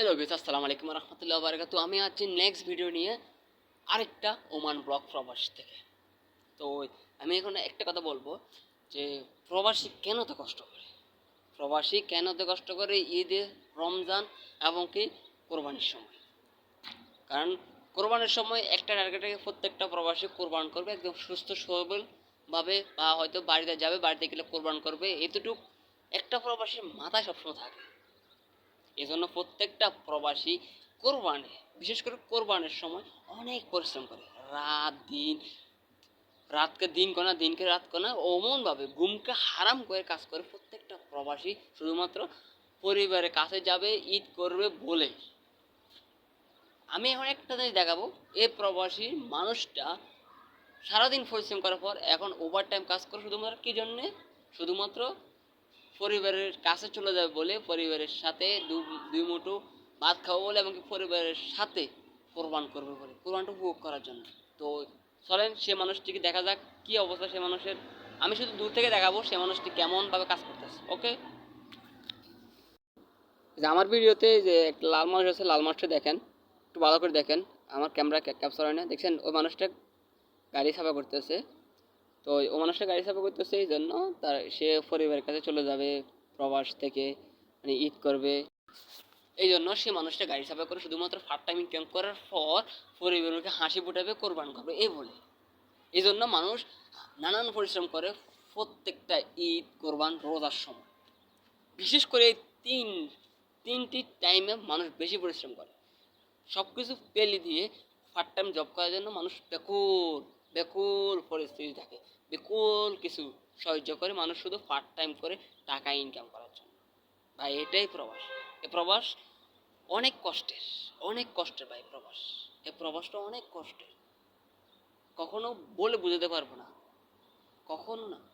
Hello guess আসসালামু আলাইকুম রহমতুল্লাহ বারকাতু আমি আছি নেক্সট ভিডিও নিয়ে আরেকটা ওমান ব্লক প্রবাস থেকে। তো আমি এখন একটা কথা বলব যে, প্রবাসী কেন তো কষ্ট করে? প্রবাসী কেন তো কষ্ট করে ঈদে, রমজান এবং কি কোরবানির সময়? কারণ কোরবানির সময় একটা টার্গেটে প্রত্যেকটা প্রবাসী কোরবান করবে, একদম সুস্থ, সবলভাবে বা হয়তো বাড়িতে যাবে, বাড়িতে গেলে কোরবান করবে। এতটুকু একটা প্রবাসীর মাথায় সবসময় থাকে। এজন্য প্রত্যেকটা প্রবাসী কোরবানে, বিশেষ করে কোরবানের সময় অনেক পরিশ্রম করে। রাত দিন, রাতকে দিন কোনা, দিনকে রাত কোনা, অমনভাবে ঘুমকে হারাম করে কাজ করে প্রত্যেকটা প্রবাসী শুধুমাত্র পরিবারের কাছে যাবে, ঈদ করবে বলে। আমি এখন একটা জিনিস দেখাবো, এই প্রবাসী মানুষটা সারাদিন পরিশ্রম করার পর এখন ওভার টাইম কাজ করে শুধুমাত্র কী জন্যে? শুধুমাত্র পরিবারের কাছে চলে যাবে বলে পরিবারের সাথে দুই মুঠো ভাত খাব বলে এমনকি পরিবারের সাথে কোরবান করবে বলে, কোরবানটা উপভোগ করার জন্য। তো চলেন, সে মানুষটিকে দেখা যাক কি অবস্থা সে মানুষের। আমি শুধু দূর থেকে দেখাবো সে মানুষটি কেমনভাবে কাজ করতেছে, ওকে? যে আমার ভিডিওতে যে একটা লাল মানুষ আছে, লাল মানুষটা দেখেন, একটু ভালো করে দেখেন। আমার ক্যামেরা ক্যাপচার হয় না। দেখছেন, ওই মানুষটা গাড়ি সাফা করতেছে। তো ও মানুষটা গাড়ি সাফা করতেছে এই জন্য তার, সে পরিবারের কাছে চলে যাবে প্রবাস থেকে মানে ঈদ করবে। এই জন্য সে মানুষটা গাড়ি সাফা করে শুধুমাত্র ফার্ট টাইম ইনকাম করার পর পরিবারকে হাসি ফুটাবে, কোরবান করবে এই বলে। এই জন্য মানুষ নানান পরিশ্রম করে প্রত্যেকটা ঈদ, কোরবান রোজার সময়। বিশেষ করে তিন, তিনটি টাইমে মানুষ বেশি পরিশ্রম করে। সব কিছু পেলে দিয়ে পার্ট টাইম জব করার জন্য মানুষ বেকুল বেকুল পরিস্থিতি থাকে। বেকুল কিছু সহ্য করে, মানুষ শুধু পার্ট টাইম করে টাকা ইনকাম করার জন্য। ভাই, এটাই প্রবাস। এ প্রবাস অনেক কষ্টের অনেক কষ্টের ভাই প্রবাস। এ প্রবাসটা অনেক কষ্টের। কখনো বলে বুঝাতে পারব না। কখনো না।